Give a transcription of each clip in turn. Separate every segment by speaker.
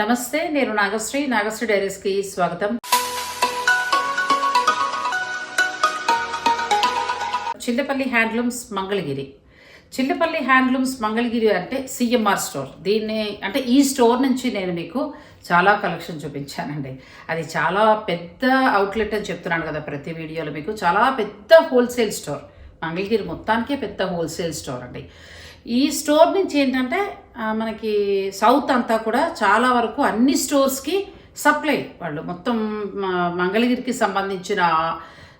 Speaker 1: నమస్తే నేను నాగశ్రీ. నాగశ్రీ డైరీస్కి స్వాగతం. చిల్లపల్లి హ్యాండ్లూమ్స్ మంగళగిరి. చిల్లపల్లి హ్యాండ్లూమ్స్ మంగళగిరి అంటే సిఎంఆర్ స్టోర్. దీన్ని అంటే ఈ స్టోర్ నుంచి నేను మీకు చాలా కలెక్షన్ చూపించానండి. అది చాలా పెద్ద అవుట్లెట్ అని చెప్తున్నాను కదా ప్రతి వీడియోలో మీకు. చాలా పెద్ద హోల్సేల్ స్టోర్. మంగళగిరి మొత్తానికే పెద్ద హోల్సేల్ స్టోర్ అండి. ఈ స్టోర్ నుంచి ఏంటంటే మనకి సౌత్ అంతా కూడా చాలా వరకు అన్ని స్టోర్స్కి సప్లై వాళ్ళు. మొత్తం మంగళగిరికి సంబంధించిన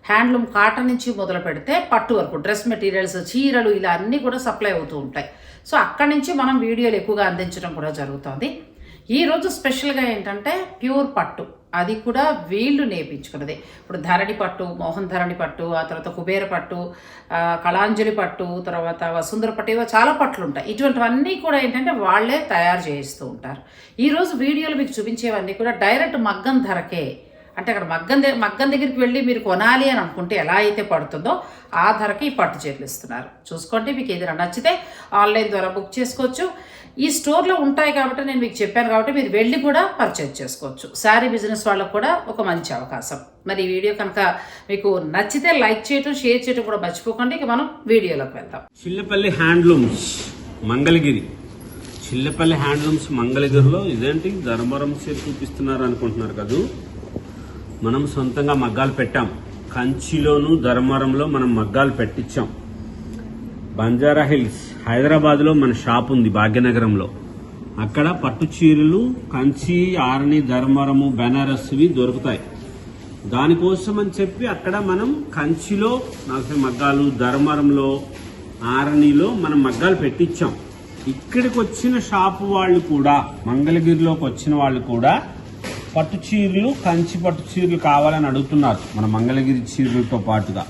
Speaker 1: హ్యాండ్లూమ్ కాటన్ నుంచి మొదలు పెడితే పట్టు వరకు డ్రెస్ మెటీరియల్స్ చీరలు ఇలా అన్నీ కూడా సప్లై అవుతూ ఉంటాయి. సో అక్కడి నుంచి మనం వీడియోలు ఎక్కువగా అందించడం కూడా జరుగుతుంది. ఈరోజు స్పెషల్గా ఏంటంటే ప్యూర్ పట్టు. అది కూడా వీళ్ళు నేర్పించుకున్నది. ఇప్పుడు ధరణి పట్టు మోహన్ ధరణి పట్టు ఆ తర్వాత కుబేర పట్టు కళాంజలి పట్టు తర్వాత వసుంధర పట్టు ఇవో చాలా పట్లు ఉంటాయి. ఇటువంటివన్నీ కూడా ఏంటంటే వాళ్ళే తయారు చేయిస్తూ ఉంటారు. ఈరోజు వీడియోలు మీకు చూపించేవన్నీ కూడా డైరెక్ట్ మగ్గం ధరకే. అంటే అక్కడ మగ్గం దగ్గర మగ్గం దగ్గరికి వెళ్ళి మీరు కొనాలి అని అనుకుంటే ఎలా అయితే పడుతుందో ఆ ధరకి ఈ పట్టు చేతులు ఇస్తున్నారు. చూసుకోండి మీకు ఏదైనా నచ్చితే ఆన్లైన్ ద్వారా బుక్ చేసుకోవచ్చు. ఈ స్టోర్లో ఉంటాయి కాబట్టి నేను మీకు చెప్పాను కాబట్టి మీరు వెళ్ళి కూడా పర్చేజ్ చేసుకోవచ్చు. శారీ బిజినెస్ వాళ్ళకు కూడా ఒక మంచి అవకాశం. మరి ఈ వీడియో కనుక మీకు నచ్చితే లైక్ చేయటం షేర్ చేయటం కూడా మర్చిపోకండి. ఇక మనం వీడియోలోకి వెళ్దాం.
Speaker 2: చిల్లపల్లి హ్యాండ్లూమ్స్ మంగళగిరి. చిల్లపల్లి హ్యాండ్లూమ్స్ మంగళగిరిలో ఇదేంటి? ధర్మవరం చీర చూపిస్తున్నారు అనుకుంటున్నారు కదూ? మనం సొంతంగా మగ్గాలు పెట్టాం. కంచిలోను ధర్మవరంలో మనం మగ్గాలు పెట్టించాం. బంజారా హిల్స్ హైదరాబాద్లో మన షాప్ ఉంది భాగ్యనగరంలో. అక్కడ పట్టు చీరలు కంచి ఆరణి ధర్మవరము బెనారస్వి దొరుకుతాయి. దానికోసం అని చెప్పి అక్కడ మనం కంచిలో నాకు మగ్గాలు ధర్మవరంలో ఆరణిలో మనం మగ్గాలు పెట్టించాం. ఇక్కడికి వచ్చిన షాపు వాళ్ళు కూడా మంగళగిరిలోకి వచ్చిన వాళ్ళు కూడా పట్టు చీరలు కంచి పట్టు చీరలు కావాలని అడుగుతున్నారు మన మంగళగిరి చీరలతో పాటుగా.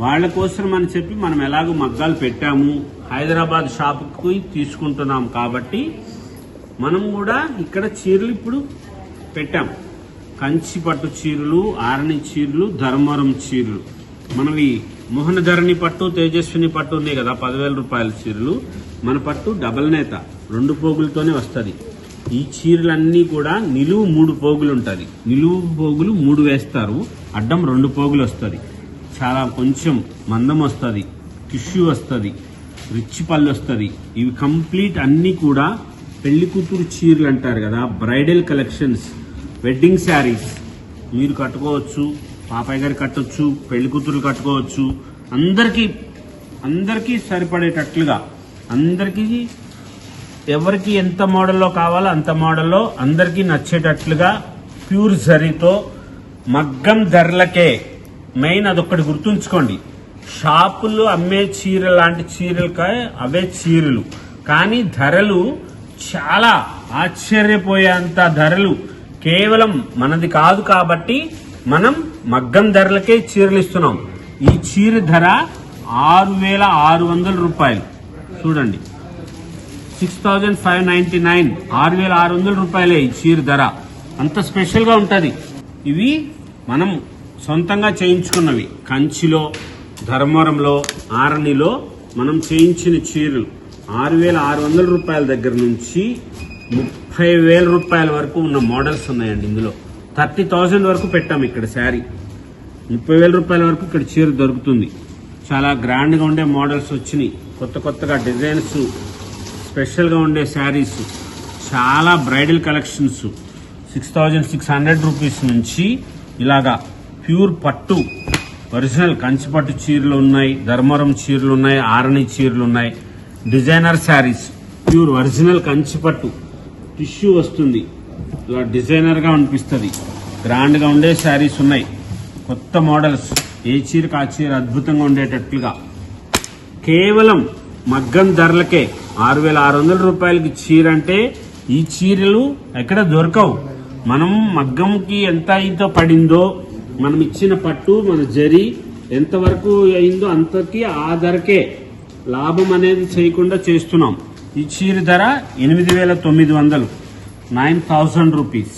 Speaker 2: వాళ్ళ కోసం అని చెప్పి మనం ఎలాగో మగ్గాలు పెట్టాము. హైదరాబాద్ షాప్కి తీసుకుంటున్నాం కాబట్టి మనం కూడా ఇక్కడ చీరలు ఇప్పుడు పెట్టాం. కంచి పట్టు చీరలు ఆరణి చీరలు ధర్మవరం చీరలు. మనవి మోహన ధరణి పట్టు తేజస్విని పట్టు ఉన్నాయి కదా పదివేల రూపాయల చీరలు. మన పట్టు డబల్ నేత రెండు పోగులతోనే వస్తుంది. ఈ చీరలన్నీ కూడా నిలువు మూడు పోగులు ఉంటుంది. నిలువు పోగులు మూడు వేస్తారు. అడ్డం రెండు పోగులు వస్తుంది. చాలా కొంచెం మందం వస్తుంది టిష్యూ వస్తుంది రిచ్ పళ్ళు వస్తుంది. ఇవి కంప్లీట్ అన్నీ కూడా పెళ్ళి కూతురు చీరలు అంటారు కదా బ్రైడల్ కలెక్షన్స్ వెడ్డింగ్ శారీస్. మీరు కట్టుకోవచ్చు పాపాయ్ గారు కట్టొచ్చు పెళ్ళి కూతురు కట్టుకోవచ్చు. అందరికీ అందరికీ సరిపడేటట్లుగా అందరికీ ఎవరికి ఎంత మోడల్లో కావాలో అంత మోడల్లో అందరికీ నచ్చేటట్లుగా ప్యూర్ జరీతో మగ్గం ధరలకే మెయిన్ అదొక్కటి గుర్తుంచుకోండి. షాపుల్లో అమ్మే చీర లాంటి చీరలకే అవే చీరలు. కానీ ధరలు చాలా ఆశ్చర్యపోయేంత ధరలు. కేవలం మనది కాదు కాబట్టి మనం మగ్గం ధరలకే చీరలు ఇస్తున్నాం. ఈ చీర ధర ఆరు వేల ఆరు వందల రూపాయలు. చూడండి. Six thousand five ninety nine. ఆరు వేల ఆరు వందల రూపాయలే ఈ చీర ధర. అంత స్పెషల్గా ఉంటుంది. ఇవి మనం సొంతంగా చేయించుకున్నవి. కంచిలో ధర్మవరంలో ఆరణిలో మనం చేయించిన చీరలు. ఆరు వేల ఆరు వందల రూపాయల దగ్గర నుంచి ముప్పై వేల రూపాయల వరకు ఉన్న మోడల్స్ ఉన్నాయండి ఇందులో. థర్టీ థౌజండ్ వరకు పెట్టాము ఇక్కడ శారీ. ముప్పై వేల రూపాయల వరకు ఇక్కడ చీర దొరుకుతుంది. చాలా గ్రాండ్గా ఉండే మోడల్స్ వచ్చినాయి. కొత్త కొత్తగా డిజైన్స్ స్పెషల్గా ఉండే శారీస్ చాలా bridal collections. Six thousand six hundred rupees నుంచి ఇలాగా ప్యూర్ పట్టు. ఒరిజినల్ కంచిపట్టు చీరలు ఉన్నాయి ధర్మవరం చీరలు ఉన్నాయి ఆరణి చీరలు ఉన్నాయి. డిజైనర్ శారీస్ ప్యూర్ ఒరిజినల్ కంచిపట్టు టిష్యూ వస్తుంది. ఇలా డిజైనర్గా అనిపిస్తుంది. గ్రాండ్గా ఉండే శారీస్ ఉన్నాయి. కొత్త మోడల్స్. ఏ చీరకు ఆ చీర అద్భుతంగా ఉండేటట్లుగా. కేవలం మగ్గం ధరలకే ఆరు వేల ఆరు వందల రూపాయలకి చీర అంటే ఈ చీరలు ఎక్కడ దొరకవు. మనం మగ్గంకి ఎంత ఇంత పడిందో మనం ఇచ్చిన పట్టు మన జరి ఎంతవరకు అయిందో అంతకి ఆ ధరకే లాభం అనేది చేయకుండా చేస్తున్నాం. ఈ చీర ధర ఎనిమిది వేల తొమ్మిది వందలు. Nine thousand rupees.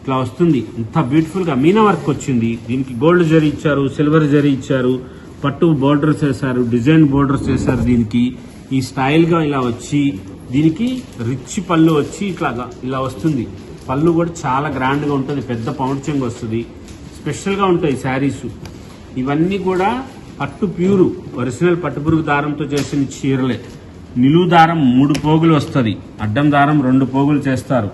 Speaker 2: ఇట్లా వస్తుంది. ఇంత బ్యూటిఫుల్గా మీనా వర్క్ వచ్చింది. దీనికి గోల్డ్ జరీ ఇచ్చారు సిల్వర్ జరీ ఇచ్చారు పట్టు బోర్డర్స్ వేశారు డిజైన్ బోర్డర్స్ వేశారు దీనికి. ఈ స్టైల్గా ఇలా వచ్చి దీనికి రిచ్ పళ్ళు వచ్చి ఇట్లాగా ఇలా వస్తుంది. పళ్ళు కూడా చాలా గ్రాండ్గా ఉంటుంది పెద్ద పౌండ్ చెంగు వస్తుంది. స్పెషల్గా ఉంటాయి శారీస్. ఇవన్నీ కూడా పట్టు ప్యూరు ఒరిజినల్ పట్టుపురుగు దారంతో చేసిన చీరలే. నిలువు దారం మూడు పోగులు వస్తుంది. అడ్డం దారం రెండు పోగులు చేస్తారు.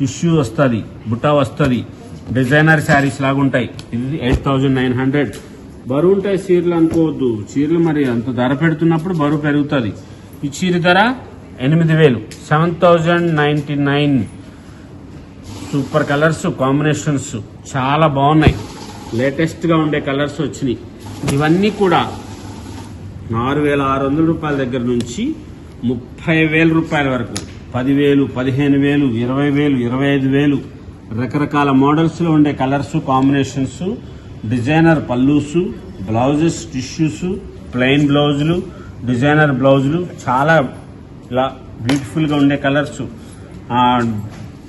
Speaker 2: టిష్యూ వస్తుంది బుట్ట వస్తుంది. డిజైనర్ శారీస్ లాగా ఉంటాయి. ఇది ఎయిట్ థౌజండ్ నైన్ హండ్రెడ్. బరువు ఉంటాయి చీరలు అనుకోవద్దు. చీరలు మరి అంత ధర పెడుతున్నప్పుడు బరువు పెరుగుతుంది. ఈ చీర ధర ఎనిమిది వేలు. Seven thousand ninety nine. Super colours combinations చాలా బాగున్నాయి. లేటెస్ట్గా ఉండే కలర్స్ వచ్చినాయి. ఇవన్నీ కూడా ఆరు వేల ఆరు వందల రూపాయల దగ్గర నుంచి ముప్పై వేల రూపాయల వరకు. పదివేలు పదిహేను వేలు ఇరవై వేలు ఇరవై ఐదు వేలు రకరకాల మోడల్స్లో ఉండే కలర్స్ కాంబినేషన్స్ డిజైనర్ పల్లూసు బ్లౌజెస్ టిష్యూస్ ప్లెయిన్ బ్లౌజులు డిజైనర్ బ్లౌజులు చాలా ఇలా బ్యూటిఫుల్గా ఉండే కలర్స్.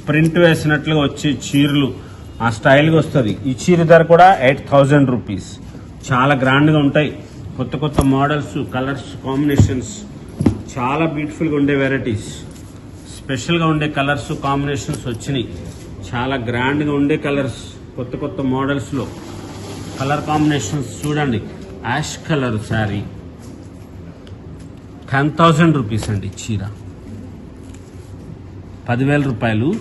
Speaker 2: ప్రింట్ వేసినట్లుగా వచ్చే చీరలు ఆ స్టైల్గా వస్తుంది. ఈ చీర ధర కూడా ఎయిట్ థౌజండ్ రూపీస్. చాలా గ్రాండ్గా ఉంటాయి. కొత్త కొత్త మోడల్స్ కలర్స్ కాంబినేషన్స్. చాలా బ్యూటిఫుల్గా ఉండే వెరైటీస్. స్పెషల్గా ఉండే కలర్స్ కాంబినేషన్స్ వచ్చినాయి. చాలా గ్రాండ్గా ఉండే కలర్స్ కొత్త కొత్త మోడల్స్లో. కలర్ కాంబినేషన్స్ చూడండి. Ash colour saree. Ten thousand rupees అండి చీర. పదివేల రూపాయలు.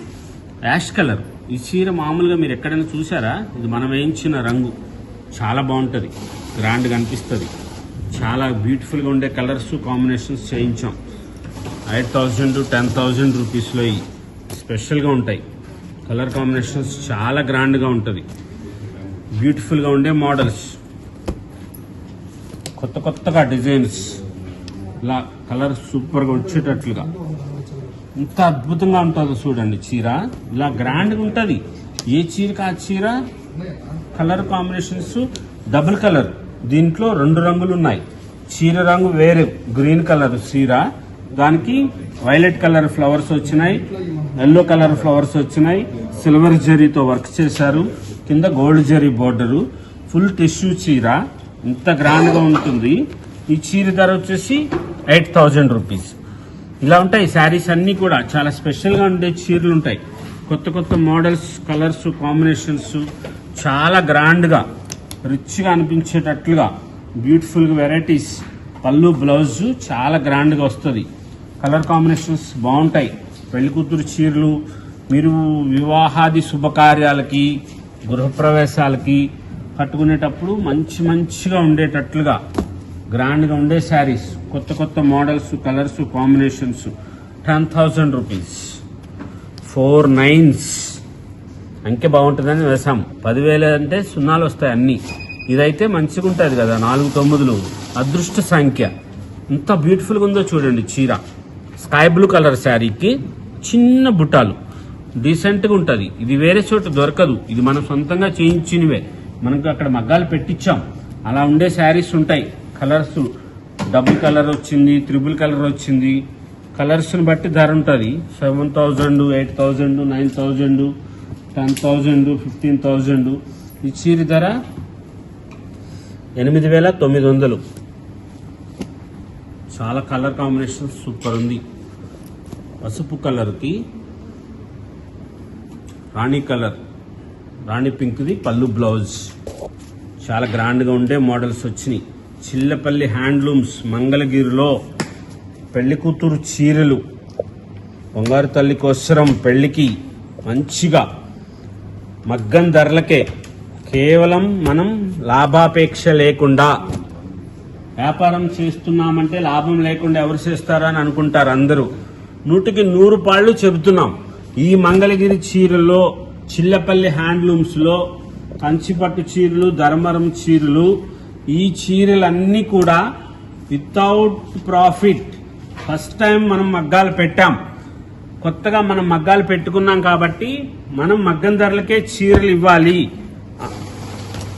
Speaker 2: Ash colour. ఈ చీర మామూలుగా మీరు ఎక్కడైనా చూసారా ఇది మనం వేయించిన రంగు. చాలా బాగుంటుంది. గ్రాండ్గా అనిపిస్తుంది. చాలా బ్యూటిఫుల్గా ఉండే కలర్స్ కాంబినేషన్స్ చేయించాం. ఎయిట్ థౌజండ్ టెన్ థౌజండ్ రూపీస్లో స్పెషల్గా ఉంటాయి. కలర్ కాంబినేషన్స్ చాలా గ్రాండ్గా ఉంటుంది. బ్యూటిఫుల్గా ఉండే మోడల్స్. కొత్త కొత్తగా డిజైన్స్. ఇలా కలర్ సూపర్గా వచ్చేటట్లుగా. ఇంత అద్భుతంగా ఉంటుందో చూడండి చీర. ఇలా గ్రాండ్గా ఉంటుంది. ఏ చీరకి ఆ చీర? కలర్ కాంబినేషన్స్ డబుల్ కలర్ దీంట్లో రెండు రంగులు ఉన్నాయి. చీర రంగు వేరే గ్రీన్ కలర్ చీర. దానికి వైలెట్ కలర్ ఫ్లవర్స్ వచ్చినాయి. ఎల్లో కలర్ ఫ్లవర్స్ వచ్చినాయి. సిల్వర్ జరీతో వర్క్ చేశారు. కింద gold zari border full tissue చీర. ఇంత గ్రాండ్గా ఉంటుంది. ఈ చీర ధర వచ్చేసి ఎయిట్ థౌజండ్ రూపీస్ ఇలా ఉంటాయి శారీస్ అన్నీ కూడా. చాలా స్పెషల్గా ఉండే చీరలు ఉంటాయి. కొత్త కొత్త మోడల్స్ కలర్స్ కాంబినేషన్స్ చాలా గ్రాండ్గా రిచ్గా అనిపించేటట్లుగా బ్యూటిఫుల్గా వెరైటీస్ పళ్ళు బ్లౌజ్ చాలా గ్రాండ్గా వస్తుంది. కలర్ కాంబినేషన్స్ బాగుంటాయి. పెళ్ళి కూతురు చీరలు మీరు వివాహాది శుభకార్యాలకి గృహప్రవేశాలకి కట్టుకునేటప్పుడు మంచి మంచిగా ఉండేటట్లుగా గ్రాండ్గా ఉండే శారీస్ కొత్త కొత్త models colours combinations. Ten thousand rupees. Four nines. అంకె బాగుంటుందని వేసాం. పదివేలు అంటే సున్నాలు వస్తాయి అన్నీ. ఇదైతే మంచిగా ఉంటుంది కదా నాలుగు తొమ్మిదిలు. అదృష్ట సంఖ్య. ఎంత బ్యూటిఫుల్గా ఉందో చూడండి చీర. స్కై బ్లూ కలర్ శారీకి చిన్న బుట్టాలు డీసెంట్గా ఉంటుంది. ఇది వేరే చోట దొరకదు. ఇది మనం సొంతంగా చేయించినవే. మనకు అక్కడ మగ్గాలు పెట్టించాం. అలా ఉండే శారీస్ ఉంటాయి. కలర్స్ డబుల్ కలర్ వచ్చింది త్రిబుల్ కలర్ వచ్చింది. కలర్స్ని బట్టి ధర ఉంటుంది. Seven thousand eight thousand nine thousand ten thousand fifteen thousand. ఈ చీర ధర ఎనిమిది వేల తొమ్మిది వందలు. చాలా కలర్ కాంబినేషన్ సూపర్ ఉంది. పసుపు కలర్కి రాణి కలర్ రాణి పింక్ది పళ్ళు బ్లౌజ్. చాలా గ్రాండ్గా ఉండే మోడల్స్ వచ్చినాయి. చిల్లపల్లి హ్యాండ్లూమ్స్ మంగళగిరిలో పెళ్ళి కూతురు చీరలు బంగారు తల్లి కోసరం పెళ్ళికి మంచిగా మగ్గం ధరలకే కేవలం మనం లాభాపేక్ష లేకుండా వ్యాపారం చేస్తున్నామంటే లాభం లేకుండా ఎవరు చేస్తారా అని అనుకుంటారు అందరూ. నూటికి నూరు పాళ్ళు చెబుతున్నాం. ఈ మంగళగిరి చీరలో చిల్లపల్లి హ్యాండ్లూమ్స్లో కంచిపట్టు చీరలు ధర్మరం చీరలు ఈ చీరలన్నీ కూడా వితౌట్ ప్రాఫిట్ ఫస్ట్ టైం మనం మగ్గాలు పెట్టాం. కొత్తగా మనం మగ్గాలు పెట్టుకున్నాం కాబట్టి మనం మగ్గం ధరలకే చీరలు ఇవ్వాలి.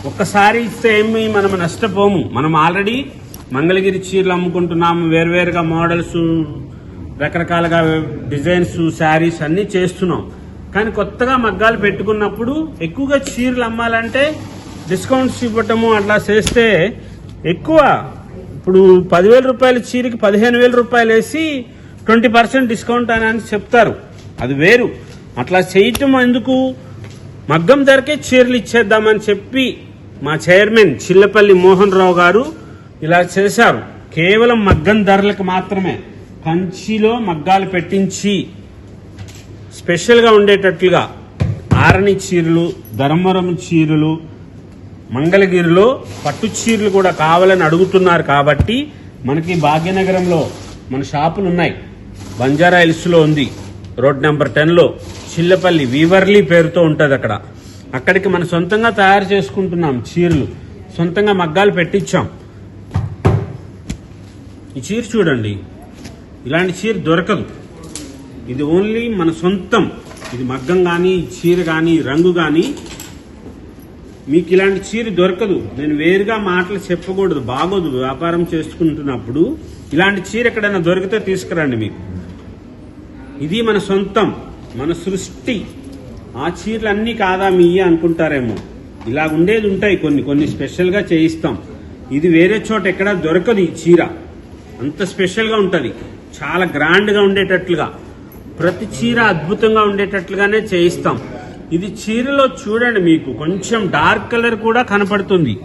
Speaker 2: ఒక్కసారి ఇస్తే ఏమి మనం నష్టపోము. మనం ఆల్రెడీ మంగళగిరి చీరలు అమ్ముకుంటున్నాము. వేరువేరుగా మోడల్స్ రకరకాలుగా డిజైన్స్ శారీస్ అన్నీ చేస్తున్నాం. కానీ కొత్తగా మగ్గాలు పెట్టుకున్నప్పుడు ఎక్కువగా చీరలు అమ్మాలంటే డిస్కౌంట్స్ ఇవ్వటము అట్లా చేస్తే ఎక్కువ. ఇప్పుడు పదివేల రూపాయల చీరకి పదిహేను వేల రూపాయలు వేసి ట్వంటీ పర్సెంట్ డిస్కౌంట్ అని అని చెప్తారు. అది వేరు. అట్లా చేయటం ఎందుకు? మగ్గం ధరకే చీరలు ఇచ్చేద్దామని చెప్పి మా చైర్మన్ చిల్లపల్లి మోహన్ రావు గారు ఇలా చేశారు. కేవలం మగ్గం ధరలకు మాత్రమే. కంచిలో మగ్గాలు పెట్టించి స్పెషల్గా ఉండేటట్లుగా ఆరణి చీరలు ధర్మరం చీరలు మంగళగిరిలో పట్టు చీరలు కూడా కావాలని అడుగుతున్నారు కాబట్టి మనకి భాగ్యనగరంలో మన షాపులు ఉన్నాయి. బంజారా హిల్స్లో ఉంది. రోడ్ నెంబర్ టెన్లో చిల్లపల్లి వీవర్లీ పేరుతో ఉంటుంది అక్కడ. అక్కడికి మనం సొంతంగా తయారు చేసుకుంటున్నాం చీరలు. సొంతంగా మగ్గాలు పెట్టించాం ఈ చీర చూడండి. ఇలాంటి చీర దొరకదు. ఇది ఓన్లీ మన సొంతం. ఇది మగ్గం కానీ చీర కానీ రంగు కానీ మీకు ఇలాంటి చీర దొరకదు. నేను వేరుగా మాటలు చెప్పకూడదు. బాగోదు. వ్యాపారం చేసుకుంటున్నప్పుడు ఇలాంటి చీర ఎక్కడైనా దొరికితే తీసుకురండి మీకు. ఇది మన సొంతం. మన సృష్టి. ఆ చీరలు అన్నీ కాదా మీయే అనుకుంటారేమో. ఇలా ఉండేది ఉంటాయి కొన్ని. కొన్ని స్పెషల్గా చేయిస్తాం. ఇది వేరే చోట ఎక్కడా దొరకదు ఈ చీర. అంత స్పెషల్గా ఉంటుంది. చాలా గ్రాండ్గా ఉండేటట్లుగా. ప్రతి చీర అద్భుతంగా ఉండేటట్లుగానే చేయిస్తాం. ఇది చీరలో చూడండి మీకు కొంచెం డార్క్ కలర్ కూడా కనపడుతుంది.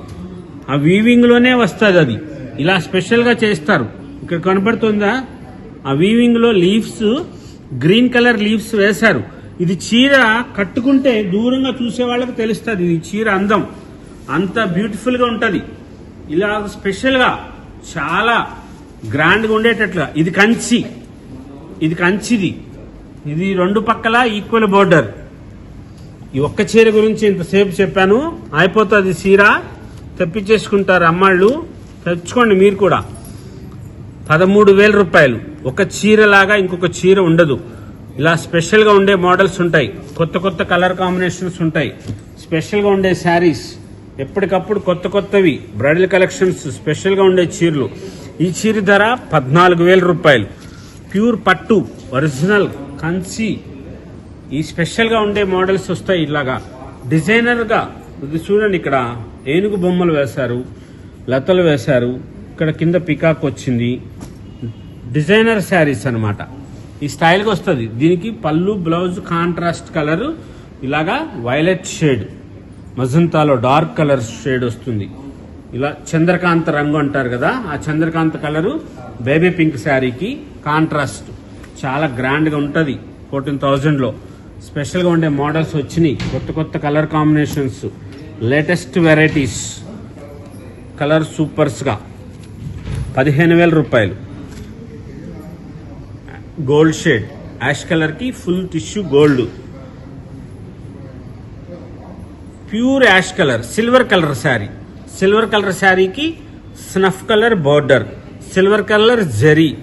Speaker 2: ఆ వీవింగ్లోనే వస్తుంది అది. ఇలా స్పెషల్గా చేస్తారు. ఇక్కడ కనపడుతుందా? ఆ వీవింగ్లో లీవ్స్ గ్రీన్ కలర్ లీవ్స్ వేశారు. ఇది చీర కట్టుకుంటే దూరంగా చూసే వాళ్ళకి తెలుస్తుంది. ఇది చీర అందం. అంత బ్యూటిఫుల్గా ఇలా స్పెషల్గా చాలా గ్రాండ్గా ఉండేటట్లుగా. ఇది కంచి. ఇది కంచిది. ఇది రెండు పక్కల ఈక్వల్ బోర్డర్ ఈ ఒక్క చీర గురించి ఇంతసేపు చెప్పాను. అయిపోతుంది చీర. తెప్పించేసుకుంటారు అమ్మాళ్ళు. తెచ్చుకోండి మీరు కూడా. పదమూడు వేల రూపాయలు. ఒక చీర లాగా ఇంకొక చీర ఉండదు. ఇలా స్పెషల్గా ఉండే మోడల్స్ ఉంటాయి. కొత్త కొత్త కలర్ కాంబినేషన్స్ ఉంటాయి. స్పెషల్గా ఉండే శారీస్. ఎప్పటికప్పుడు కొత్త కొత్తవి. బ్రైడల్ కలెక్షన్స్ స్పెషల్గా ఉండే చీరలు. ఈ చీర ధర పద్నాలుగు వేల రూపాయలు. ప్యూర్ పట్టు. ఒరిజినల్ కంచి ఈ స్పెషల్గా ఉండే మోడల్స్ వస్తాయి ఇలాగా. డిజైనర్గా ఇది చూడండి ఇక్కడ. ఏనుగు బొమ్మలు వేశారు లతలు వేశారు. ఇక్కడ కింద పికాక్ వచ్చింది. డిజైనర్ శారీస్ అన్నమాట. ఈ స్టైల్గా వస్తుంది. దీనికి పళ్ళు బ్లౌజ్ కాంట్రాస్ట్ కలర్ ఇలాగా వైలెట్ షేడ్ మజంతాలో డార్క్ కలర్ షేడ్ వస్తుంది. ఇలా చంద్రకాంత రంగు అంటారు కదా ఆ చంద్రకాంత కలరు బేబీ పింక్ శారీకి కాంట్రాస్ట్. చాలా గ్రాండ్గా ఉంటుంది ఫోర్టీన్ థౌజండ్లో. స్పెషల్గా ఉండే మోడల్స్ వచ్చినాయి. కొత్త కొత్త colour combinations latest varieties. Colour సూపర్స్గా. పదిహేను వేల రూపాయలు. Gold shade. యాష్ కలర్కి full tissue gold. Pure ash colour silver colour saree. Silver colour శారీకి snuff colour border. Silver colour zari.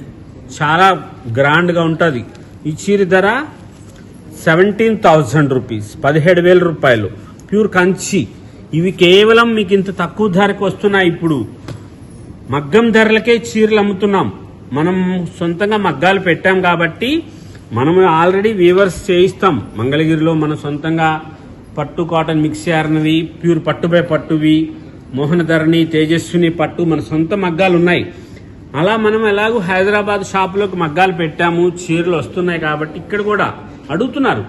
Speaker 2: చాలా గ్రాండ్గా ఉంటుంది. ఈ చీర ధర సెవెంటీన్ థౌజండ్ రూపీస్ పదిహేడు వేల రూపాయలు. ప్యూర్ కంచి. ఇవి కేవలం మీకు ఇంత తక్కువ ధరకు వస్తున్నాయి ఇప్పుడు. మగ్గం ధరలకే చీరలు అమ్ముతున్నాం. మనం సొంతంగా మగ్గాలు పెట్టాం కాబట్టి మనం ఆల్రెడీ వీవర్స్ చేయిస్తాం. మంగళగిరిలో మన సొంతంగా పట్టు కాటన్ మిక్స్ చేరినవి ప్యూర్ పట్టుపై పట్టువి మోహనధరణి తేజస్విని పట్టు మన సొంత మగ్గాలు ఉన్నాయి. అలా మనం ఎలాగో హైదరాబాద్ షాపులోకి మగ్గాలు పెట్టాము చీరలు వస్తున్నాయి కాబట్టి ఇక్కడ కూడా అడుగుతున్నారు.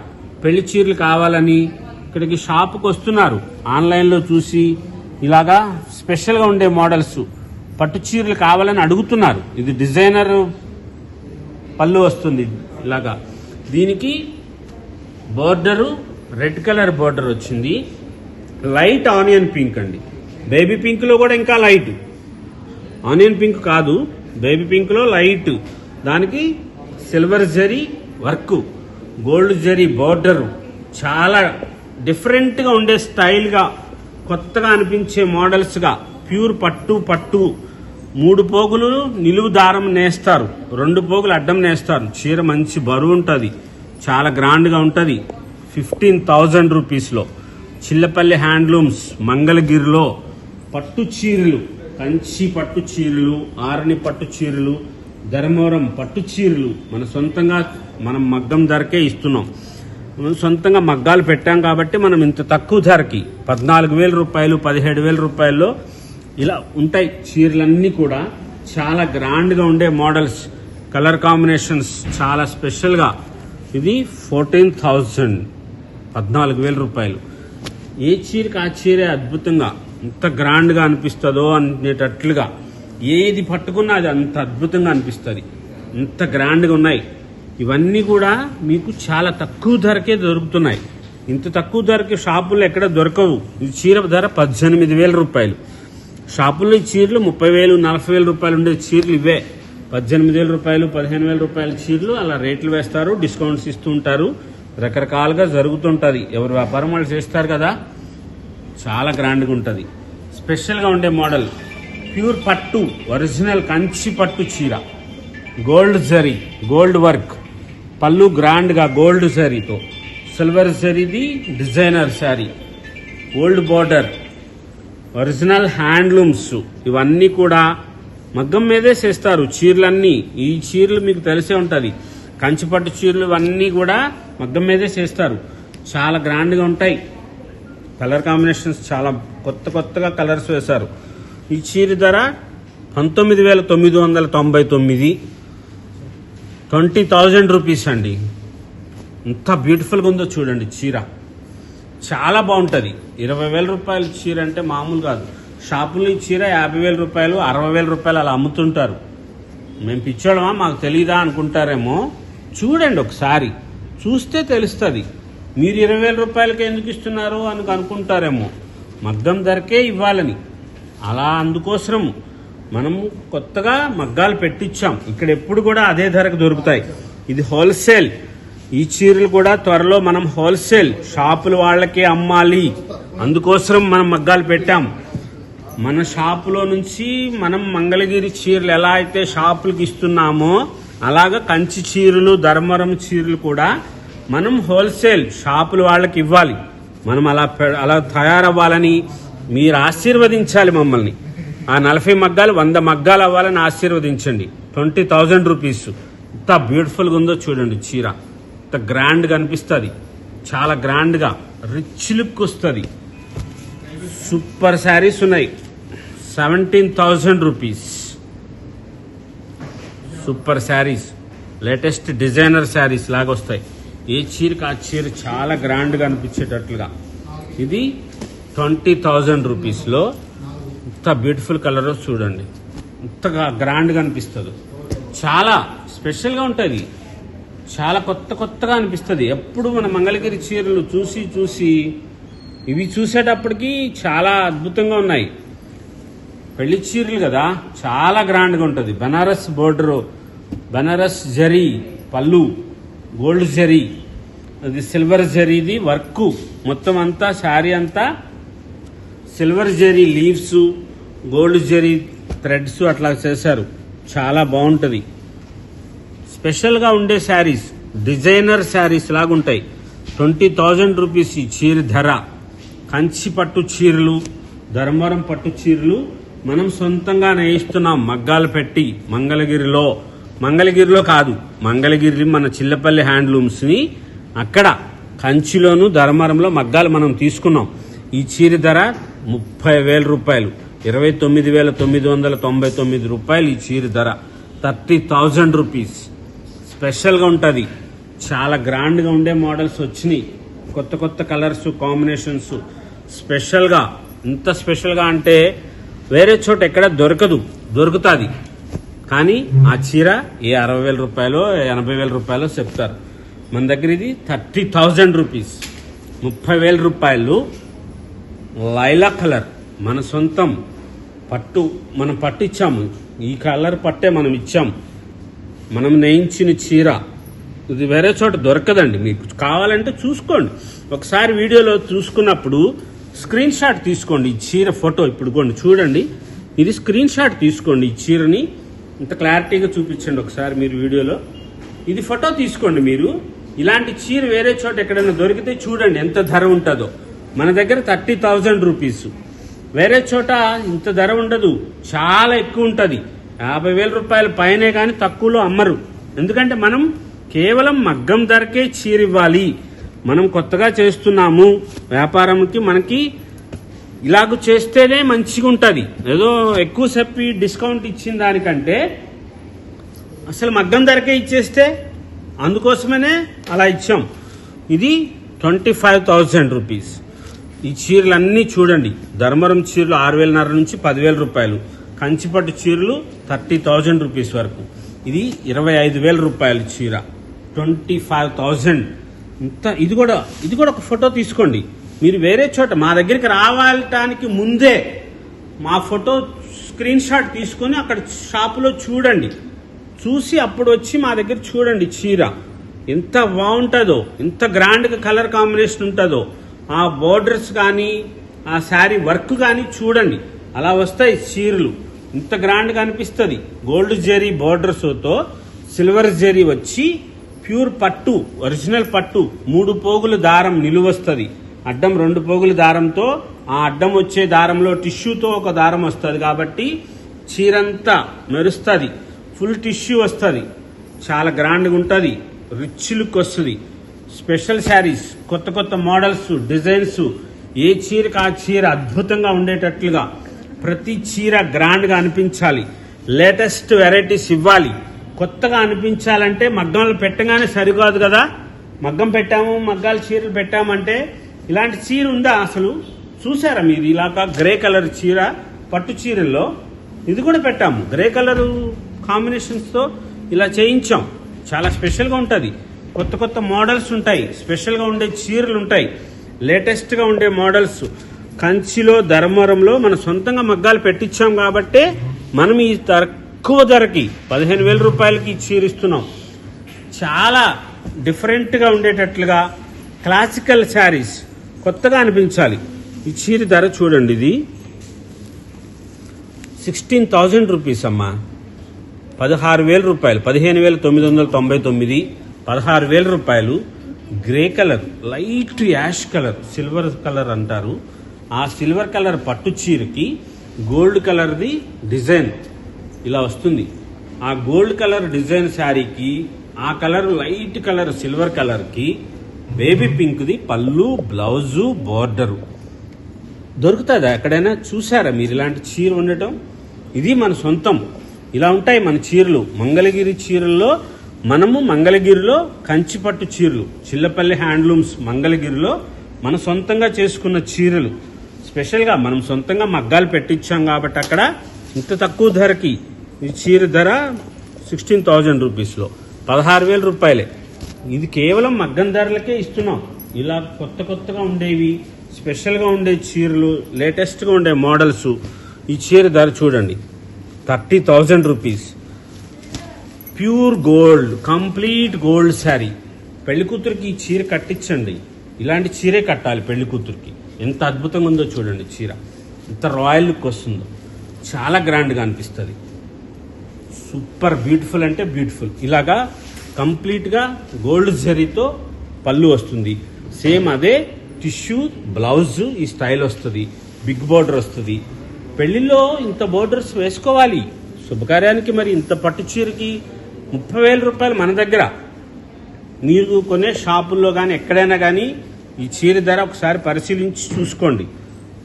Speaker 2: పెళ్ళి చీరలు కావాలని ఇక్కడికి షాప్కి వస్తున్నారు. ఆన్లైన్లో చూసి ఇలాగా స్పెషల్గా ఉండే మోడల్స్ పట్టు చీరలు కావాలని అడుగుతున్నారు. ఇది డిజైనర్ పళ్ళు వస్తుంది ఇలాగా. దీనికి బోర్డరు రెడ్ కలర్ బోర్డర్ వచ్చింది. లైట్ ఆనియన్ పింక్ అండి. బేబీ పింక్లో కూడా ఇంకా లైట్. ఆనియన్ పింక్ కాదు బేబీ పింక్లో లైట్. దానికి silver zari work. Gold zari border చాలా డిఫరెంట్గా ఉండే స్టైల్గా కొత్తగా అనిపించే మోడల్స్గా ప్యూర్ పట్టు పట్టు. మూడు పోగులు నిలువు దారం నేస్తారు. రెండు పోగులు అడ్డం నేస్తారు. చీర మంచి బరువు ఉంటుంది. చాలా గ్రాండ్గా ఉంటుంది. ఫిఫ్టీన్ థౌజండ్ రూపీస్లో చిల్లపల్లి హ్యాండ్లూమ్స్ మంగళగిరిలో పట్టు చీరలు కంచి పట్టు చీరలు ఆరణి పట్టు చీరలు ధర్మవరం పట్టు చీరలు మన సొంతంగా మనం మగ్గం ధరకే ఇస్తున్నాం. మనం సొంతంగా మగ్గాలు పెట్టాం కాబట్టి మనం ఇంత తక్కువ ధరకి పద్నాలుగు వేల రూపాయలు పదిహేడు వేల రూపాయల్లో ఇలా ఉంటాయి చీరలన్నీ కూడా. చాలా గ్రాండ్గా ఉండే మోడల్స్ కలర్ కాంబినేషన్స్ చాలా స్పెషల్గా ఇది ఫోర్టీన్ థౌజండ్ పద్నాలుగు వేల రూపాయలు. ఏ చీరకి ఆ చీరే అద్భుతంగా ఎంత గ్రాండ్గా అనిపిస్తుందో అనేటట్లుగా ఏది పట్టుకున్నా అది అంత అద్భుతంగా అనిపిస్తుంది. అంత గ్రాండ్గా ఉన్నాయి. ఇవన్నీ కూడా మీకు చాలా తక్కువ ధరకే దొరుకుతున్నాయి. ఇంత తక్కువ ధరకి షాపుల్లో ఎక్కడ దొరకవు. ఈ చీర ధర పద్దెనిమిది వేల రూపాయలు. షాపుల్లో ఈ చీరలు ముప్పై వేలు నలభై వేల రూపాయలు ఉండే చీరలు ఇవే. పద్దెనిమిది వేల రూపాయలు పదిహేను వేల రూపాయల చీరలు అలా రేట్లు వేస్తారు డిస్కౌంట్స్ ఇస్తూ ఉంటారు. రకరకాలుగా జరుగుతుంటుంది. ఎవరు వ్యాపారం వాళ్ళు చేస్తారు కదా. చాలా గ్రాండ్గా ఉంటుంది. స్పెషల్గా ఉండే మోడల్. ప్యూర్ పట్టు ఒరిజినల్ కంచి పట్టు చీర. Gold zari gold work. పళ్ళు గ్రాండ్గా గోల్డ్ జరీతో. Silver జరీది designer saree. Old border. Original handlooms. ఇవన్నీ కూడా మగ్గం మీదే చేస్తారు. చీరలన్నీ. ఈ చీరలు మీకు తెలిసే ఉంటుంది. కంచిపట్టు చీరలు ఇవన్నీ కూడా మగ్గం మీదే చేస్తారు. చాలా గ్రాండ్గా ఉంటాయి. కలర్ కాంబినేషన్స్ చాలా కొత్త కొత్తగా కలర్స్ వేశారు. ఈ చీర ధర పంతొమ్మిది వేల తొమ్మిది వందల తొంభై తొమ్మిది. ట్వంటీ థౌజండ్ రూపీస్ అండి. ఎంత బ్యూటిఫుల్గా ఉందో చూడండి చీర. చాలా బాగుంటుంది. ఇరవై వేల రూపాయల చీర అంటే మామూలు కాదు. షాపులో ఈ చీర యాభై వేల రూపాయలు అరవై వేల రూపాయలు అలా అమ్ముతుంటారు. మేము పిచ్చోడమా మాకు తెలీదా అనుకుంటారేమో? చూడండి ఒకసారి. చూస్తే తెలుస్తుంది. మీరు ఇరవై వేల రూపాయలకి ఎందుకు ఇస్తున్నారు అని అనుకుంటారేమో. మగ్గం ధరకే ఇవ్వాలని. అలా అందుకోసం మనం కొత్తగా మగ్గాలు పెట్టించాం ఇక్కడ ఎప్పుడు కూడా అదే ధరకు దొరుకుతాయి. ఇది హోల్సేల్. ఈ చీరలు కూడా త్వరలో మనం హోల్సేల్. షాపుల వాళ్ళకే అమ్మాలి. అందుకోసం మనం మగ్గాలు పెట్టాం. మన షాపులో నుంచి మనం మంగళగిరి చీరలు ఎలా అయితే షాపులకు ఇస్తున్నామో అలాగా కంచి చీరలు ధర్మవరం చీరలు కూడా మనం హోల్సేల్ షాపుల వాళ్ళకి ఇవ్వాలి. మనం అలా పె- అలా తయారవ్వాలని మీరు ఆశీర్వదించాలి మమ్మల్ని. ఆ నలభై మగ్గాలు వంద మగ్గాలు అవ్వాలని ఆశీర్వదించండి. Twenty thousand rupees. ఎంత బ్యూటిఫుల్గా ఉందో చూడండి చీర. ఎంత గ్రాండ్గా అనిపిస్తుంది. చాలా గ్రాండ్గా రిచ్ లుక్ వస్తుంది. సూపర్ శారీస్ ఉన్నాయి. Seventeen thousand rupees super sarees latest designer sarees లాగా వస్తాయి. ఏ చీరకి ఆ చీర చాలా గ్రాండ్గా అనిపించేటట్లుగా. ఇది ట్వంటీ థౌజండ్ రూపీస్లో ఇంత బ్యూటిఫుల్ కలర్ చూడండి. ఇంతగా గ్రాండ్గా అనిపిస్తుంది. చాలా స్పెషల్గా ఉంటుంది. చాలా కొత్త కొత్తగా అనిపిస్తుంది. ఎప్పుడు మన మంగళగిరి చీరలు చూసి చూసి ఇవి చూసేటప్పటికి చాలా అద్భుతంగా ఉన్నాయి. పెళ్ళి చీరలు కదా చాలా గ్రాండ్గా ఉంటుంది. బనారస్ బోర్డరు బనారస్ జరీ పళ్ళు గోల్డ్ జరీ అది సిల్వర్ జరీది వర్క్. మొత్తం అంతా శారీ అంతా silver zari leaves gold zari threads అట్లా చేశారు. చాలా బాగుంటుంది. స్పెషల్గా ఉండే శారీస్ డిజైనర్ శారీస్ లాగా ఉంటాయి ట్వంటీ థౌజండ్ రూపీస్ ఈ చీర ధర. కంచి పట్టు చీరలు ధర్మవరం పట్టు చీరలు మనం సొంతంగా నేయిస్తున్నాం మగ్గాలు పెట్టి మంగళగిరిలో. మంగళగిరిలో కాదు మంగళగిరి మన చిల్లపల్లి హ్యాండ్లూమ్స్ని అక్కడ కంచిలోను ధర్మవరంలో మగ్గాలు మనం తీసుకున్నాం. ఈ చీర ధర ముప్పై వేల రూపాయలు ఇరవై తొమ్మిది వేల తొమ్మిది వందల తొంభై తొమ్మిది రూపాయలు ఈ చీర ధర. Thirty thousand rupees. స్పెషల్గా ఉంటుంది. చాలా గ్రాండ్గా ఉండే మోడల్స్ వచ్చినాయి. కొత్త కొత్త కలర్స్ కాంబినేషన్స్ స్పెషల్గా ఇంత స్పెషల్గా అంటే వేరే చోట ఎక్కడ దొరకదు. దొరుకుతుంది. కానీ ఆ చీర ఏ అరవై వేల రూపాయలు ఎనభై వేల రూపాయలు చెప్తారు. మన దగ్గర ఇది థర్టీ థౌజండ్ రూపీస్. ముప్పై వేల రూపాయలు లైలా కలర్. మన సొంతం. పట్టు మనం పట్టు ఇచ్చాము ఈ కలర్ పట్టే మనం ఇచ్చాం. మనం నేయించిన చీర. ఇది వేరే చోట దొరకదండి. మీకు కావాలంటే చూసుకోండి. ఒకసారి వీడియోలో చూసుకున్నప్పుడు స్క్రీన్ షాట్ తీసుకోండి. ఈ చీర ఫోటో ఇప్పుడు కొన్ని చూడండి. ఇది స్క్రీన్ షాట్ తీసుకోండి. ఈ చీరని ఇంత క్లారిటీగా చూపించండి ఒకసారి మీరు వీడియోలో. ఇది ఫోటో తీసుకోండి మీరు. ఇలాంటి చీర వేరే చోట ఎక్కడైనా దొరికితే చూడండి ఎంత ధర ఉంటుందో. మన దగ్గర థర్టీ థౌజండ్ రూపీస్. వేరే చోట ఇంత ధర ఉండదు. చాలా ఎక్కువ ఉంటుంది. యాభై వేల రూపాయల పైనే కానీ తక్కువలో అమ్మరు. ఎందుకంటే మనం కేవలం మగ్గం ధరకే చీర ఇవ్వాలి మనం కొత్తగా చేస్తున్నాము. వ్యాపారంకి మనకి ఇలాగ చేస్తేనే మంచిగా ఉంటుంది. ఏదో ఎక్కువ చెప్పి డిస్కౌంట్ ఇచ్చిన దానికంటే అసలు మగ్గం ధరకే ఇచ్చేస్తే అందుకోసమనే అలా ఇచ్చాం. ఇది ట్వంటీ ఫైవ్ థౌజండ్ రూపీస్. ఈ చీరలు అన్నీ చూడండి. ధర్మరం చీరలు ఆరు వేలన్నర నుంచి పదివేల రూపాయలు. కంచిపట్టు చీరలు థర్టీ థౌజండ్ రూపీస్ వరకు. ఇది ఇరవై ఐదు వేల రూపాయలు చీర. Twenty five thousand. ఇంత ఇది కూడా ఇది కూడా ఒక ఫోటో తీసుకోండి. మీరు వేరే చోట మా దగ్గరికి రావటానికి ముందే మా ఫోటో స్క్రీన్ షాట్ తీసుకొని అక్కడ షాపులో చూడండి. చూసి అప్పుడు వచ్చి మా దగ్గర చూడండి చీర. ఎంత బాగుంటుందో ఎంత గ్రాండ్గా కలర్ కాంబినేషన్ ఉంటుందో. ఆ బోర్డర్స్ కానీ ఆ శారీ వర్క్ కానీ చూడండి. అలా వస్తాయి చీరలు. ఇంత గ్రాండ్గా అనిపిస్తుంది. గోల్డ్ జెరీ బోర్డర్స్తో సిల్వర్ జెరీ వచ్చి ప్యూర్ పట్టు ఒరిజినల్ పట్టు మూడు పోగుల దారం నిలువస్తుంది అడ్డం రెండు పోగుల దారంతో ఆ అడ్డం వచ్చే దారంలో టిష్యూతో ఒక దారం వస్తుంది కాబట్టి చీరంతా మెరుస్తుంది. ఫుల్ టిష్యూ వస్తుంది. చాలా గ్రాండ్గా ఉంటుంది. రిచ్ లుక్ వస్తుంది. స్పెషల్ శారీస్ కొత్త కొత్త మోడల్స్ డిజైన్స్ ఏ చీరకు ఆ చీర అద్భుతంగా ఉండేటట్లుగా ప్రతి చీర గ్రాండ్గా అనిపించాలి. లేటెస్ట్ వెరైటీస్ ఇవ్వాలి. కొత్తగా అనిపించాలంటే మగ్గంలో పెట్టగానే సరికాదు కదా. మగ్గం పెట్టాము మగ్గాల చీరలు పెట్టామంటే ఇలాంటి చీర ఉందా అసలు? చూసారా మీరు ఇలాగా గ్రే కలర్ చీర పట్టు చీరల్లో? ఇది కూడా పెట్టాము. గ్రే కలరు కాంబినేషన్స్తో ఇలా చేయించాం. చాలా స్పెషల్గా ఉంటుంది. కొత్త కొత్త మోడల్స్ ఉంటాయి. స్పెషల్గా ఉండే చీరలు ఉంటాయి. లేటెస్ట్గా ఉండే మోడల్స్. కంచిలో ధర్మవరంలో మన సొంతంగా మగ్గాలు పెట్టించాం కాబట్టే మనం ఈ తక్కువ ధరకి పదిహేను వేల రూపాయలకి చీరిస్తున్నాం చీర ఇస్తున్నాం. చాలా డిఫరెంట్గా ఉండేటట్లుగా క్లాసికల్ శారీస్ కొత్తగా అనిపించాలి. ఈ చీర ధర చూడండి ఇది. సిక్స్టీన్ థౌజండ్ రూపీస్ అమ్మా. పదహారు వేల రూపాయలు. పదిహేను వేల తొమ్మిది వందల తొంభై తొమ్మిది. పదహారు వేల రూపాయలు grey colour light ash colour silver colour అంటారు. ఆ సిల్వర్ కలర్ పట్టు చీరకి గోల్డ్ కలర్ది డిజైన్ ఇలా వస్తుంది. ఆ గోల్డ్ కలర్ డిజైన్ శారీకి ఆ కలర్ లైట్ కలర్ సిల్వర్ కలర్కి బేబీ పింక్ది పళ్ళు బ్లౌజు బోర్డరు. దొరుకుతుందా? ఎక్కడైనా చూసారా మీరు ఇలాంటి చీర ఉండటం? ఇది మన సొంతం. ఇలా ఉంటాయి మన చీరలు. మంగళగిరి చీరల్లో మనము మంగళగిరిలో కంచిపట్టు చీరలు చిల్లపల్లి హ్యాండ్లూమ్స్ మంగళగిరిలో మన సొంతంగా చేసుకున్న చీరలు. స్పెషల్గా మనం సొంతంగా మగ్గాలు పెట్టించాం కాబట్టి అక్కడ ఇంత తక్కువ ధరకి ఈ చీర ధర సిక్స్టీన్ థౌజండ్ రూపీస్లో పదహారు వేల రూపాయలే. ఇది కేవలం మగ్గం ధరలకే ఇస్తున్నాం. ఇలా కొత్త కొత్తగా ఉండేవి స్పెషల్గా ఉండే చీరలు లేటెస్ట్గా ఉండే మోడల్స్ ఈ చీర ధర చూడండి. Thirty thousand rupees pure gold complete gold saree. పెళ్ళి కూతురికి ఈ చీర కట్టించండి. ఇలాంటి చీరే కట్టాలి పెళ్ళి కూతురికి. ఎంత అద్భుతంగా ఉందో చూడండి చీర. ఎంత రాయల్ లుక్ వస్తుందో. చాలా గ్రాండ్గా అనిపిస్తుంది. సూపర్ బ్యూటిఫుల్ అంటే బ్యూటిఫుల్. ఇలాగా కంప్లీట్గా గోల్డ్ జరీతో పళ్ళు వస్తుంది. సేమ్ అదే టిష్యూ బ్లౌజ్ ఈ స్టైల్ వస్తుంది. బిగ్ బోర్డర్ వస్తుంది. పెళ్ళిలో ఇంత బోర్డర్స్ వేసుకోవాలి. శుభకార్యానికి మరి ఇంత పట్టు చీరకి ముప్పై వేల రూపాయలు మన దగ్గర. మీరు కొనే షాపుల్లో కానీ ఎక్కడైనా కానీ ఈ చీర ధర ఒకసారి పరిశీలించి చూసుకోండి.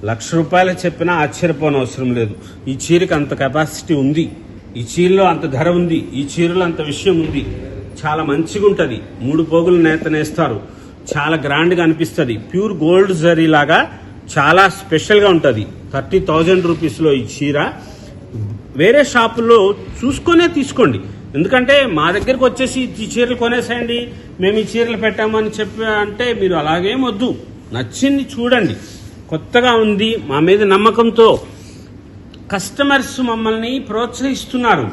Speaker 2: లక్ష రూపాయలు చెప్పినా ఆశ్చర్యపోనవసరం లేదు. ఈ చీరకి అంత కెపాసిటీ ఉంది. ఈ చీరలో అంత ధర ఉంది. ఈ చీరలో అంత విషయం ఉంది. చాలా మంచిగా ఉంటుంది మూడు పోగులు నేత నేస్తారు. చాలా గ్రాండ్గా అనిపిస్తుంది. ప్యూర్ గోల్డ్ జరీ లాగా చాలా స్పెషల్గా ఉంటుంది. థర్టీ థౌజండ్ రూపీస్లో ఈ చీర. వేరే షాపుల్లో చూసుకొనే తీసుకోండి. ఎందుకంటే మా దగ్గరకు వచ్చేసి ఈ చీరలు కొనేసేయండి మేము ఈ చీరలు పెట్టామని చెప్పి అంటే మీరు అలాగేం వద్దు. నచ్చింది చూడండి. కొత్తగా ఉంది మా మీద నమ్మకంతో. కస్టమర్స్ మమ్మల్ని ప్రోత్సహిస్తున్నారు.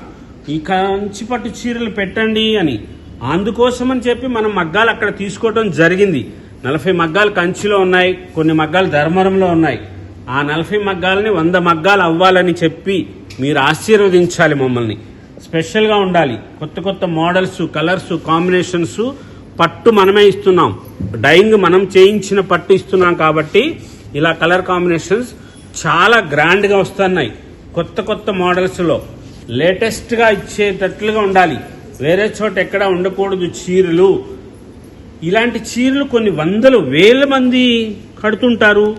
Speaker 2: ఈ కంచి పట్టు చీరలు పెట్టండి అని. అందుకోసమని చెప్పి మనం మగ్గాలు అక్కడ తీసుకోవడం జరిగింది. నలభై మగ్గాలు కంచిలో ఉన్నాయి కొన్ని మగ్గాలు ధర్మరంలో ఉన్నాయి. ఆ నలభై మగ్గాలని వంద మగ్గాలు అవ్వాలని చెప్పి మీరు ఆశీర్వదించాలి మమ్మల్ని. స్పెషల్గా ఉండాలి. కొత్త కొత్త మోడల్స్ కలర్స్ కాంబినేషన్స్ పట్టు మనమే ఇస్తున్నాం. డైయింగ్ మనం చేయించిన పట్టు ఇస్తున్నాం కాబట్టి ఇలా కలర్ కాంబినేషన్స్ చాలా గ్రాండ్గా వస్తున్నాయి. కొత్త కొత్త మోడల్స్లో లేటెస్ట్గా ఇచ్చేటట్లుగా ఉండాలి. వేరే చోట ఎక్కడ ఉండకూడదు చీరలు. ఇలాంటి చీరలు కొన్ని వందలు వేల మంది కడుతుంటారు.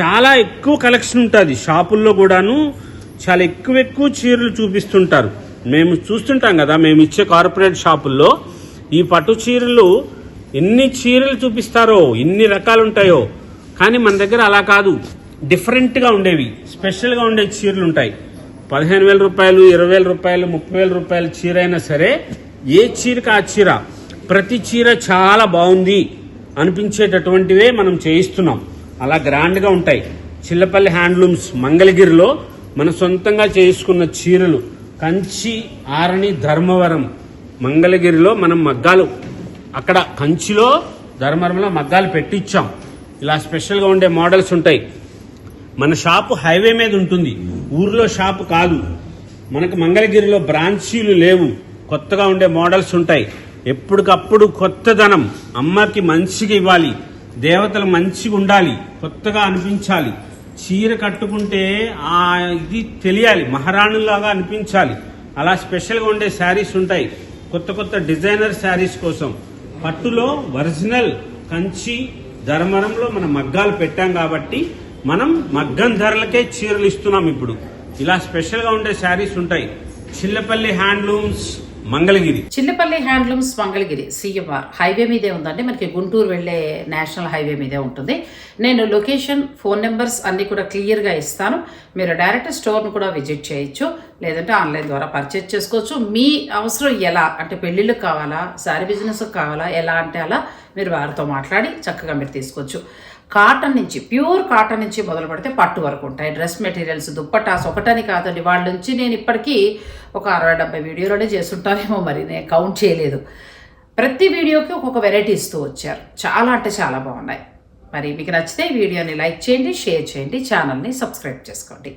Speaker 2: చాలా ఎక్కువ కలెక్షన్ ఉంటుంది. షాపుల్లో కూడాను చాలా ఎక్కువ ఎక్కువ చీరలు చూపిస్తుంటారు. మేము చూస్తుంటాం కదా మేము ఇచ్చే కార్పొరేట్ షాపుల్లో ఈ పట్టు చీరలు ఎన్ని చీరలు చూపిస్తారో ఎన్ని రకాలు ఉంటాయో కానీ మన దగ్గర అలా కాదు. డిఫరెంట్గా ఉండేవి స్పెషల్గా ఉండే చీరలు ఉంటాయి పదిహేను వేల రూపాయలు ఇరవై వేల రూపాయలు ముప్పై వేల రూపాయల చీర అయినా సరే ఏ చీరకి ఆ చీర ప్రతి చీర చాలా బాగుంది అనిపించేటటువంటివే మనం చేయిస్తున్నాం. అలా గ్రాండ్గా ఉంటాయి. చిల్లపల్లి హ్యాండ్లూమ్స్ మంగళగిరిలో మన సొంతంగా చేసుకున్న చీరలు కంచి ఆరణి ధర్మవరం మంగళగిరిలో మనం మగ్గాలు. అక్కడ కంచిలో ధర్మవరంలో మగ్గాలు పెట్టించాం ఇలా స్పెషల్గా ఉండే మోడల్స్ ఉంటాయి. మన షాపు హైవే మీద ఉంటుంది. ఊర్లో షాపు కాదు. మనకు మంగళగిరిలో బ్రాంచీలు లేవు. కొత్తగా ఉండే మోడల్స్ ఉంటాయి. ఎప్పటికప్పుడు కొత్తదనం అమ్మకి మంచిగా ఇవ్వాలి. దేవతలు మంచిగా ఉండాలి. కొత్తగా అనిపించాలి. చీర కట్టుకుంటే ఆ ఇది తెలియాలి మహారాణులాగా అనిపించాలి. అలా స్పెషల్గా ఉండే శారీస్ ఉంటాయి. కొత్త కొత్త డిజైనర్ శారీస్ కోసం. పట్టులో ఒరిజినల్ కంచి ధర్మరంలో మనం మగ్గాలు పెట్టాం కాబట్టి మనం మగ్గం ధరలకే చీరలు ఇస్తున్నాం ఇప్పుడు. ఇలా స్పెషల్గా ఉండే శారీస్ ఉంటాయి. Chillapalli handlooms Mangalagiri.
Speaker 1: Chillapalli handlooms Mangalagiri CMR highway మీదే ఉందండి. మనకి గుంటూరు వెళ్ళే నేషనల్ హైవే మీదే ఉంటుంది. నేను లొకేషన్ ఫోన్ నెంబర్స్ అన్నీ కూడా క్లియర్గా ఇస్తాను. మీరు డైరెక్ట్ స్టోర్ను కూడా విజిట్ చేయొచ్చు. లేదంటే ఆన్లైన్ ద్వారా పర్చేజ్ చేసుకోవచ్చు. మీ అవసరం ఎలా? అంటే పెళ్ళిళ్ళకి కావాలా? శారీ బిజినెస్కి కావాలా? ఎలా అంటే అలా మీరు వారితో మాట్లాడి చక్కగా మీరు తీసుకోవచ్చు. కాటన్ నుంచి ప్యూర్ కాటన్ నుంచి మొదలు పెడితే పట్టు వరకు ఉంటాయి. డ్రెస్ మెటీరియల్స్ దుప్పటాస్ ఒకటని కాదండి. వాళ్ళ నుంచి నేను ఇప్పటికీ ఒక అరవై డెబ్బై వీడియోలోనే చేస్తుంటానేమో మరి నేను కౌంట్ చేయలేదు. ప్రతి వీడియోకి ఒక్కొక్క వెరైటీ ఇస్తూ వచ్చారు. చాలా అంటే చాలా బాగున్నాయి. మరి మీకు నచ్చితే ఈ వీడియోని లైక్ చేయండి షేర్ చేయండి ఛానల్ని సబ్స్క్రైబ్ చేసుకోండి.